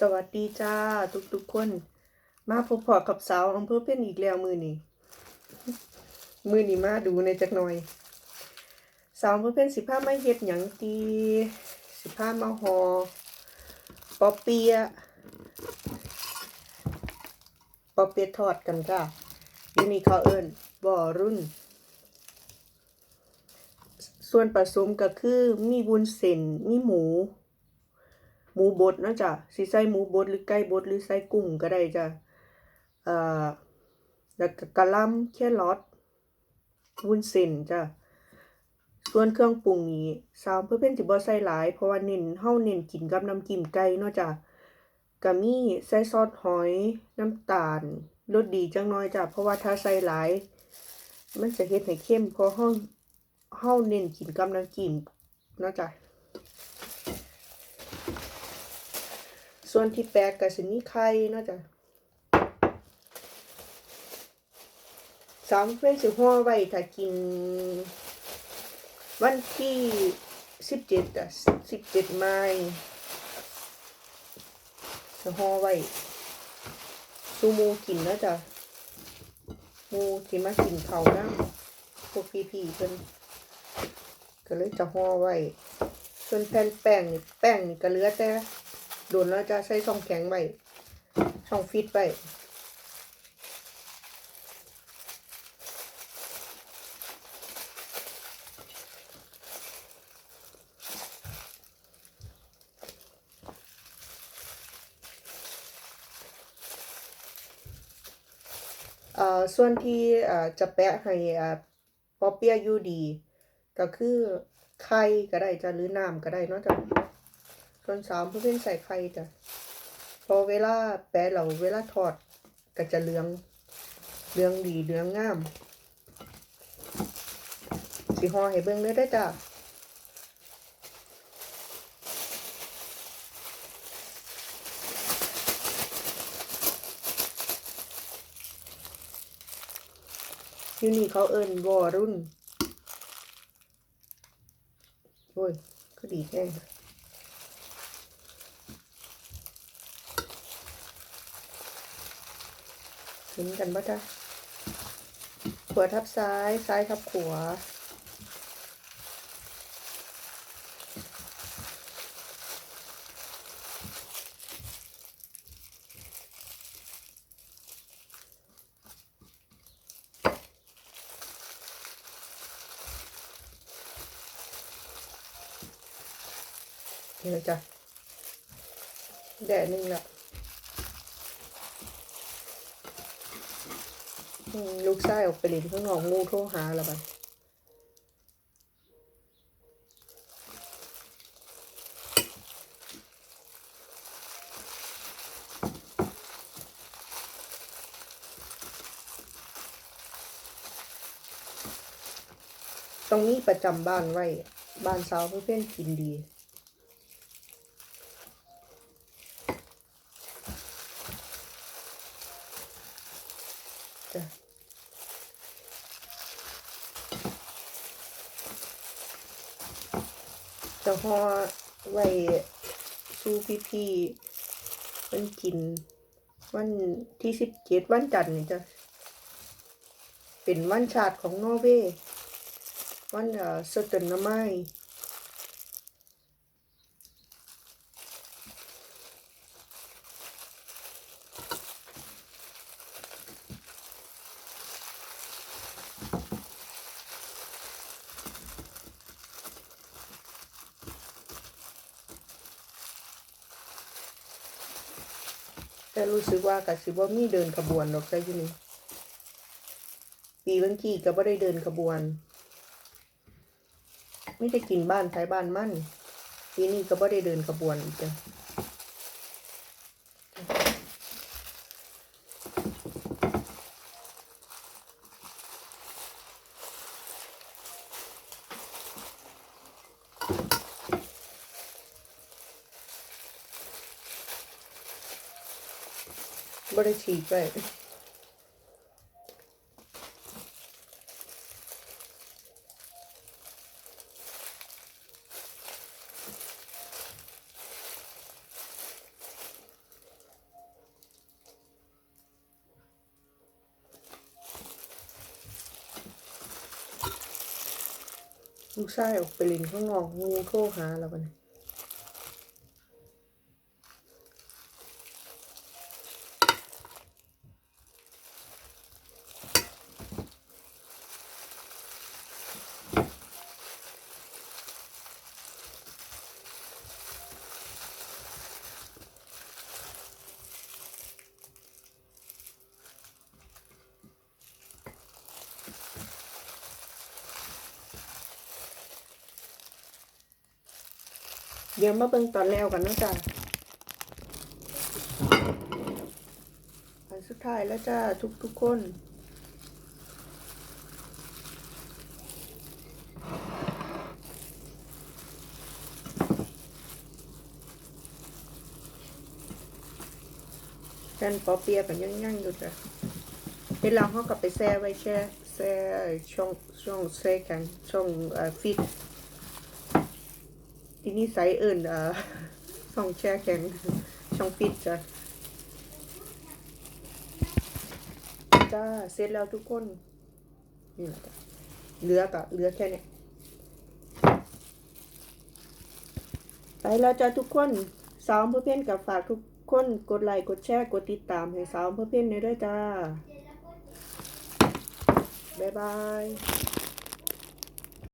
สวัสดีจ้า ทุกทุกๆคน มาพบพอกับสาวอำเภอเพ่นอีกแล้วมือนี้มือนี้มาดูในจักหน่อย สาวอำเภอเพ่นสิผ้าไม่เฮ็ดหยังตีสิผ้ามาหอปอเปียปอเปียทอดกันจ้าอยู่นี่เขาเอิ้นบ่อรุ่น ส่วนผสมก็คือมีวุ้นเส้นมีหมู หมูบดนะจ้ะสิใส่หมูบดหรือไก่บดหรือใส่กุ้งก็ได้จ้ะเอ่อแล้วก็กะล่ำแครอทวุ้นเส้นจ้ะส่วนเครื่องปรุงนี้สาวเพื่อเพิ่นสิบ่ใส่หลาย เพราะว่าเน้นเฮาเน้นกินกับน้ำจิ้มไก่เนาะจ้ะก็มีใส่ซอสหอยน้ำตาลรสดีจังน้อยจ้ะเพราะว่าถ้าใส่หลาย มันจะเฮ็ดให้เข้มเพราะเฮาเฮาเน้นกินกับน้ำจิ้มเนาะจ้ะ ส่วนที่แปลกก็สิมีไข่เนาะจ้ะสามเพื่อนสิห่อไว้ถ้ากิน วันที่สิบเจ็ดอะสิบเจ็ดไม้จะห่อไว้ซูมูกินเนาะจ้ะมูที่มากินเขานะพวกพี่ๆเพิ่นก็เลยจะห่อไว้ส่วนแผ่นแป้งนี่แป้งนี่ก็เหลือแต่ โดนแล้วจะใส่ช่องแข็งไว้ช่องฟิตไว้เอ่อส่วนที่เอ่อจะแปะให้อ่าปอเปียอยู่ดี ก็คือไข่ก็ได้จะหรือน้ำก็ได้นาะจ้ะ ส่วนสามเพื่อนใส่ไข่จ้ะพอเวลาแปะเราเวลาทอดก็จะเหลืองเหลืองดีเหลืองงาม สีห่อให้เบิ่งเลยได้จ้ะยูนี่เขาเอิ้นวอรุ่น โอ้ย ก็ดีแค่ เห็นกันปะจ๊ะขวาทับซ้าย ซ้ายทับขวาเดี๋ยวจ้ะแดดนึงละอืม ลูกชายออกไปเล่นข้างนอกงูโทรหาแล้วบัดต้องมีประจำบ้านไว้ บ้านสาวเพื่อนกินดีจ้ะ จะห่อไว้สู้พี่ๆมันกิน วันที่สิบเจ็ดวันจันทร์นี่จะเป็นวันชาติของนอร์เวย์วันเอ่อสเตนนาไม แต่รู้สึกว่ากับสิบ่มีเดินขบวนหรอกใช่ไหมนี่ปีบางทีก็บ่ได้เดินขบวนไม่ได้กินบ้านท้ายบ้านมั่นปีนี้ก็บ่ได้เดินขบวนอีกจ้ะ बड़े चीप है ลูกชายออกไปลินข้างนอกงูโค้าแล้วกัน เดี๋ยวมาเบิ่งตอนแล้วกันนะจ้ะอันสุดท้ายแล้วจ้าทุกทุกคนแทนปอเปียกันยังยังอยู่จ้ะเวลาเขากลับไปแช่ไว้แช่แช่ช่องช่องแช่แข็งช่องเอ่อฟิต ที่นี่ไซส์อื่นเอ่อช่องแช่แข็งช่องฟิตจ้ะจ้าเสร็จแล้วทุกคน นี่แหละเหลือกับเหลือแค่เนี้ยไปแล้วจ้าทุกคนสาวเพื่อเพื่อนกับฝากทุกคนกดไลค์กดแชร์กดติดตามให้สาวเพื่อเพื่อนในด้วยจ้า บ๊ายบาย